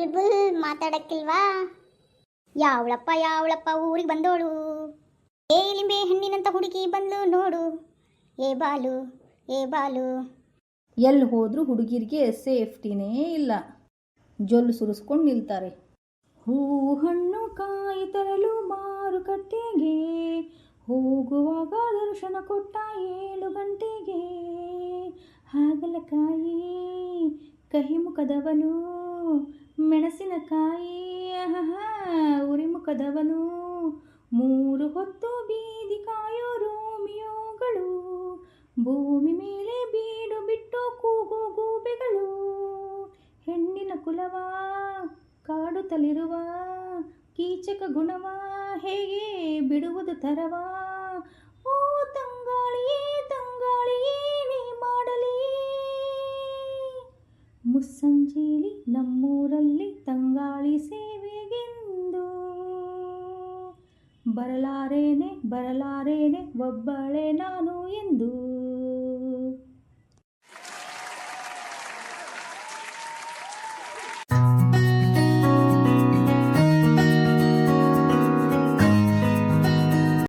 ಮಾತಾಡಕ್ಕಿಲ್ವಾ ಯಾವಳಪ್ಪ ಯಾವಳಪ್ಪ ಊರಿಗೆ ಬಂದೋಳು ಏ ಲಿಂಬೆ ಹೆಣ್ಣಿನಂತ ಹುಡುಗಿ ಬಂದು ನೋಡು ಏ ಬಾಲು ಏ ಬಾಲು ಎಲ್ಲಿ ಹೋದರೂ ಹುಡುಗಿರಿಗೆ ಸೇಫ್ಟಿನೇ ಇಲ್ಲ ಜೊಲ್ಲು ಸುರಿಸ್ಕೊಂಡು ನಿಲ್ತಾರೆ ಹೂ ಹಣ್ಣು ಕಾಯಿ ತರಲು ಮಾರುಕಟ್ಟೆಗೆ ಹೋಗುವಾಗ ದರ್ಶನ ಕೊಟ್ಟ ಏಳು ಗಂಟೆಗೆ ಹಾಗಲಕಾಯಿ ಕಹಿ ಮುಖದವನು ಮೆಣಸಿನಕಾಯಿ ಉರಿಮುಖದವನು. ಮೂರು ಹೊತ್ತು ಬೀದಿ ಕಾಯೋ ರೋಮಿಯೋಗಳು ಭೂಮಿ ಮೇಲೆ ಬೀಡು ಬಿಟ್ಟು ಕೂಗು ಗೂಬೆಗಳು. ಹೆಣ್ಣಿನ ಕುಲವ ಕಾಡುತ್ತಲಿರುವ ಕೀಚಕ ಗುಣವ, ಹೇಗೆ ಬಿಡುವುದು ತರವ. ಮುಸ್ಸಂಜೆಲಿ ನಮ್ಮೂರಲ್ಲಿ ತಂಗಾಳಿ ಸೇವೆಗೆಂದು. ಬರಲಾರೇನೆ ಬರಲಾರೇನೆ ಒಬ್ಬಳೆ ನಾನು ಎಂದು.